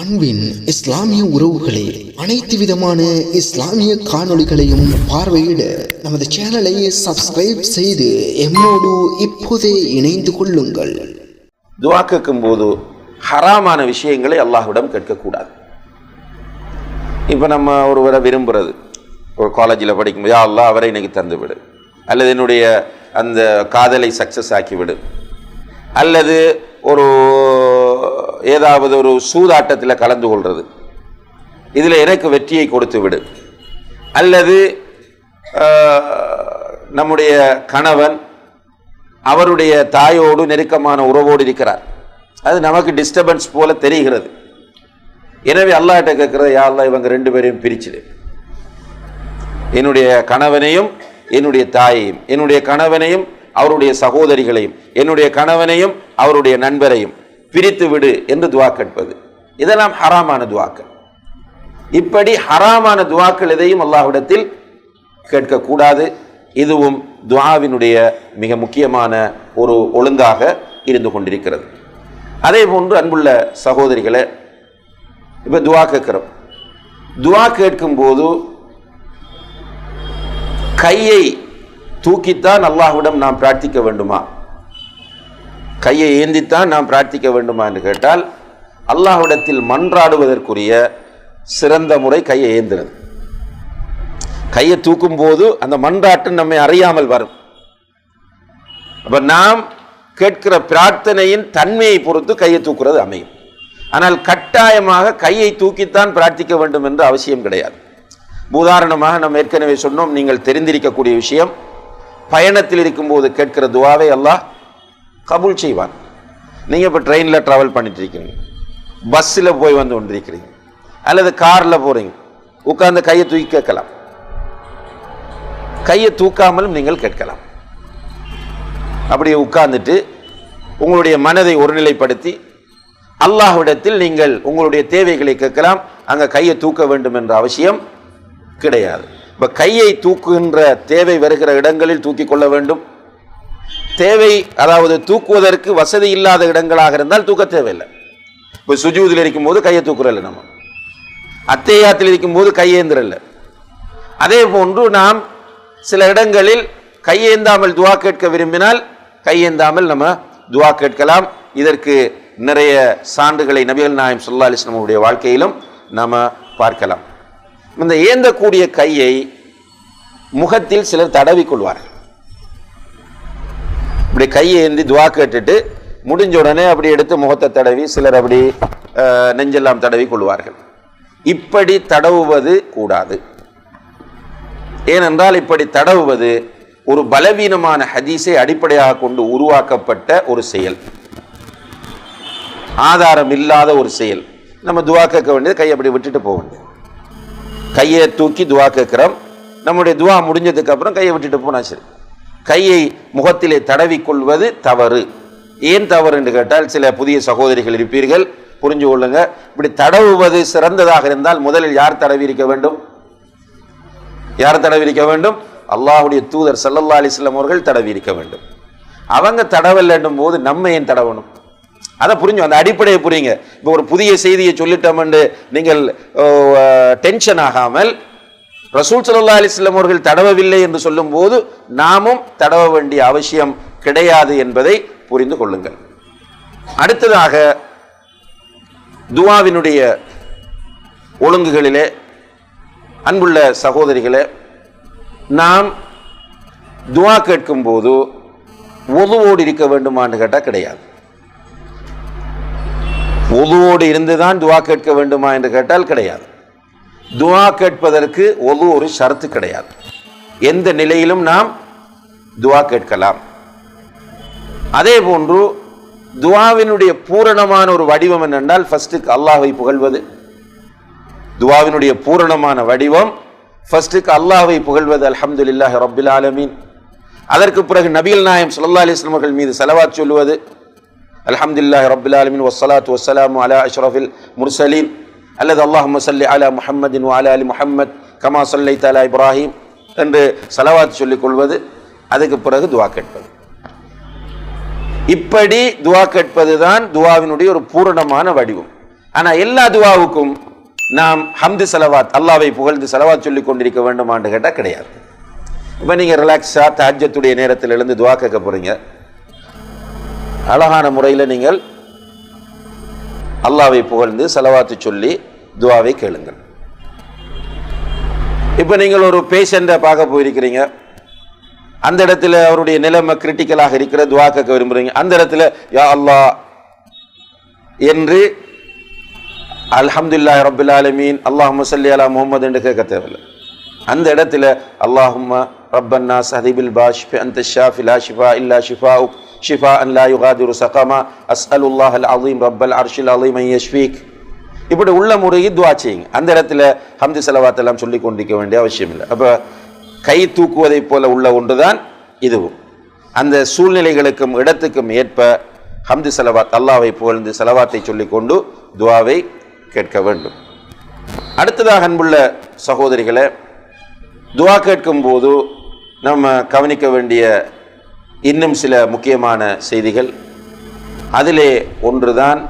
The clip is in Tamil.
அன்பின் இஸ்லாமிய உறவுகளே அனைத்து விதமான இஸ்லாமிய காணொளிகளையும் பார்வையிட நமது சேனலை சப்ஸ்கிரைப் செய்து எம்மோடு இப்போதே இணைந்து கொள்ளுங்கள். துவா கேட்கும் போது ஹராமான விஷயங்களை அல்லாஹ்விடம் கேட்கக்கூடாது. இப்போ நம்ம ஒருவரை விரும்புகிறது ஒரு காலேஜில் படிக்கும்போது யா அல்லாஹ் அவரை இன்னைக்கு தந்து விடு அல்லது என்னுடைய அந்த காதலை சக்ஸஸ் ஆக்கி விடு அல்லது ஒரு ஏதாவது ஒரு சூதாட்டத்தில் கலந்து கொள்வது இதில் எனக்கு வெற்றியை கொடுத்து விடு. அல்லது நம்முடைய கணவன் அவருடைய தாயோடு நெருக்கமான உறவோடு இருக்கிறார். அது நமக்கு டிஸ்டர்பன்ஸ் போல தெரிகிறது. எனவே அல்லாட்ட கேட்கிறது யாரெல்லாம் இவங்க ரெண்டு பேரையும் பிரிச்சிடு என்னுடைய கணவனையும் என்னுடைய தாயையும் என்னுடைய கணவனையும் அவருடைய சகோதரிகளையும் என்னுடைய கணவனையும் அவருடைய நண்பரையும் பிரித்து விடு என்று துவா கேட்பது. இதெல்லாம் ஹராமான துவாக்கள். இப்படி ஹராமான துவாக்கள் எதையும் அல்லாஹ்விடத்தில் கேட்கக்கூடாது. இதுவும் துவாவினுடைய மிக முக்கியமான ஒரு ஒழுங்காக இருந்து கொண்டிருக்கிறது. அதே போன்று அன்புள்ள சகோதரிகளை இப்போ துவா கேட்கிறோம். துவா கேட்கும்போது கையை தூக்கித்தான் அல்லாஹ்விடம் நாம் பிரார்த்திக்க வேண்டுமா? கையை ஏந்தித்தான் நாம் பிரார்த்திக்க வேண்டுமா என்று கேட்டால் அல்லாஹ்விடத்தில் மன்றாடுவதற்குரிய சிறந்த முறை கையை ஏந்துறது. கையை தூக்கும் போது அந்த மன்றாட்டு நம்மை அறியாமல் வரும். அப்போ நாம் கேட்கிற பிரார்த்தனையின் தன்மையை பொறுத்து கையை தூக்குறது அமையும். ஆனால் கட்டாயமாக கையை தூக்கித்தான் பிரார்த்திக்க வேண்டும் என்று அவசியம் கிடையாது. உதாரணமாக நாம் ஏற்கனவே சொன்னோம் நீங்கள் தெரிந்திருக்கக்கூடிய விஷயம் பயணத்தில் இருக்கும்போது கேட்கிற துவாவை அல்லாஹ் கபூல் செய்வான். நீங்கள் இப்போ ட்ரெயினில் ட்ராவல் பண்ணிட்டு இருக்கீங்க பஸ்ஸில் போய் வந்து கொண்டிருக்கிறீங்க. அல்லது காரில் போகிறீங்க உட்கார்ந்து கையை தூக்கி கேட்கலாம். கையை தூக்காமலும் நீங்கள் கேட்கலாம். அப்படியே உட்கார்ந்துட்டு உங்களுடைய மனதை ஒருநிலைப்படுத்தி அல்லாஹ்விடத்தில் நீங்கள் உங்களுடைய தேவைகளை கேட்கலாம். அங்கே கையை தூக்க வேண்டும் என்ற அவசியம் கிடையாது. இப்போ கையை தூக்குகின்ற தேவை வருகிற இடங்களில் தூக்கி கொள்ள வேண்டும். தேவை அதாவது தூக்குவதற்கு வசதி இல்லாத இடங்களாக இருந்தால் தூக்க தேவையில்லை. இப்போ சுஜூதில் இருக்கும்போது கையை தூக்குறல நம்ம. அத்தேயாத்தில் இருக்கும்போது கையேந்திரல அதே போன்று நாம் சில இடங்களில் கையேந்தாமல் துவா கேட்க விரும்பினால் கையேந்தாமல் நம்ம துவா கேட்கலாம். இதற்கு நிறைய சான்றுகளை நபிகள் நாயம் சொல்லா அலிஸ்லமுடைய வாழ்க்கையிலும் நாம் பார்க்கலாம். இந்த ஏந்தக்கூடிய கையை முகத்தில் சிலர் தடவிக் கொள்வார்கள். கையை ஏந்தி துவா கேட்டுட்டு முடிஞ்ச உடனே அப்படி எடுத்து முகத்தை தடவி சிலர் அப்படி அஹ், நெஞ்செல்லாம் தடவி கொள்வார்கள். இப்படி தடவுவது கூடாது. ஏனென்றால் இப்படி தடவுவது ஒரு பலவீனமான ஹதீஸை அடிப்படையாக கொண்டு உருவாக்கப்பட்ட ஒரு செயல். ஆதாரம் இல்லாத ஒரு செயல். நம்ம துவா கேட்க வேண்டியது கையை அப்படி விட்டுட்டு போக வேண்டியது. கையை தூக்கி துவா கேட்குறோம். நம்முடைய துவா முடிஞ்சதுக்கு அப்புறம் கையை விட்டுட்டு போனா சரி. கையை முகத்திலே தடவிக்கொள்வது தவறு. ஏன் தவறு என்று கேட்டால் சில புதிய சகோதரிகள் இருப்பீர்கள் புரிஞ்சு கொள்ளுங்க. இப்படி தடவுவது சிறந்ததாக இருந்தால் முதலில் யார் தடவி இருக்க வேண்டும்? யார் தடவி இருக்க வேண்டும்? அல்லாஹுடைய தூதர் சல்லல்லா அலைஹி அவர்கள் தடவி இருக்க வேண்டும். அவங்க தடவில்லைன்னும் போது நம்ம ஏன் தடவணும்? அதை புரிஞ்சு அந்த அடிப்படையை புரியுங்க. இப்போ ஒரு புதிய செய்தியை சொல்லிட்டோம்னு நீங்கள் டென்ஷன் ஆகாமல் ரசூல் சல்லா அலைஹி அவர்கள் தடவவில்லை என்று சொல்லும்போது நாமும் தடவ வேண்டிய அவசியம் கிடையாது என்பதை புரிந்து கொள்ளுங்கள். அடுத்ததாக துவாவினுடைய ஒழுங்குகளிலே அன்புள்ள சகோதரிகளே நாம் துவா கேட்கும் போது ஒதுவோடு இருக்க வேண்டுமான்னு கேட்டால் கிடையாது. ஒதுவோடு இருந்துதான் துவா கேட்க வேண்டுமா என்று கேட்டால் கிடையாது. துவா கேட்பதற்கு ஒது ஒரு ஷரத்து கிடையாது. எந்த நிலையிலும் நாம் துவா கேட்கலாம். அதே போன்று துவாவினுடைய பூரணமான ஒரு வடிவம் என்னென்றால் ஃபர்ஸ்ட்டுக்கு அல்லாஹை புகழ்வது. துவாவினுடைய பூரணமான வடிவம் ஃபர்ஸ்ட்டுக்கு அல்லாஹை புகழ்வது அல்ஹம்துலில்லாஹி ரபுல் ஆலமீன். அதற்கு பிறகு நபிகள் நாயம் சுல்லா அலைஹி அவர்கள் மீது செலவாச் சொல்லுவது அலமதுல்லாஹ் ரபுல் ஆலமின் வசலாத் வசலாம் அலா அஷ்ரஃபில் முர்சலீன். அல்லது அல்லாஹ் சல்லி அலா முஹம்மதின் அலா அலி முஹம்மத் கமா சொல்லை தலா இப்ராஹிம் என்று செலவாத் சொல்லிக் கொள்வது அதுக்கு பிறகு துவா கேட்பது. இப்படி துவா கேட்பது தான் துவாவினுடைய ஒரு பூரணமான வடிவம். ஆனால் எல்லா துவாவுக்கும் நாம் ஹம்து செலவாத் அல்லாவை புகழ்ந்து செலவாத் சொல்லி கொண்டிருக்க வேண்டுமான்னு கேட்டால் கிடையாது. இப்போ நீங்கள் ரிலாக்ஸாக தஹஜத்துடைய நேரத்தில் எழுந்து துவா கேட்க போறீங்க. அழகான முறையில் நீங்கள் அல்லாவை புகழ்ந்து செலவாத்து சொல்லி துவாவை கேளுங்கள். இப்போ நீங்கள் ஒரு பேஷண்ட்டை பார்க்க போயிருக்கிறீங்க. அந்த இடத்துல அவருடைய நிலைமை கிரிட்டிக்கலாக இருக்கிற துவா கேட்க விரும்புறீங்க. அந்த இடத்துல யா அல்லாஹ் என்று அல்ஹம்துலில்லாஹி ரபுல் ஆலமீன் அல்லாஹ் முசல்லி அலா முகமது என்று கேட்க தேவையில்லை. அந்த இடத்துல அல்லாஹும்ம ரப்பன்னா சஹதிபில் பாஷ் அந்த ஷாஃபி லா ஷிஃபா இல்லா ஷிஃபாஉக் ஷிஃபா அன் லா யுகாதிரு சகமா அஸ்அலுல்லாஹ் அல் அலீம் ரப்பல் அர்ஷில் அலீம் ஐ யஷ்ஃபீக். இப்படி உள்ள முறையை துவா செய்யுங்க. அந்த இடத்துல ஹம்து செலவாத்தெல்லாம் சொல்லி கொண்டிருக்க வேண்டிய அவசியம் இல்லை அப்போ கை தூக்குவதைப் போல உள்ள ஒன்றுதான் இதுவும். அந்த சூழ்நிலைகளுக்கும் இடத்துக்கும் ஏற்ப ஹம்து செலவாத் அல்லாவை புகழ்ந்து செலவாத்தை சொல்லிக்கொண்டு துவாவை கேட்க வேண்டும். அடுத்ததாக அன்புள்ள சகோதரிகளை துவா கேட்கும் போது நம்ம கவனிக்க வேண்டிய இன்னும் சில முக்கியமான செய்திகள். அதிலே ஒன்றுதான்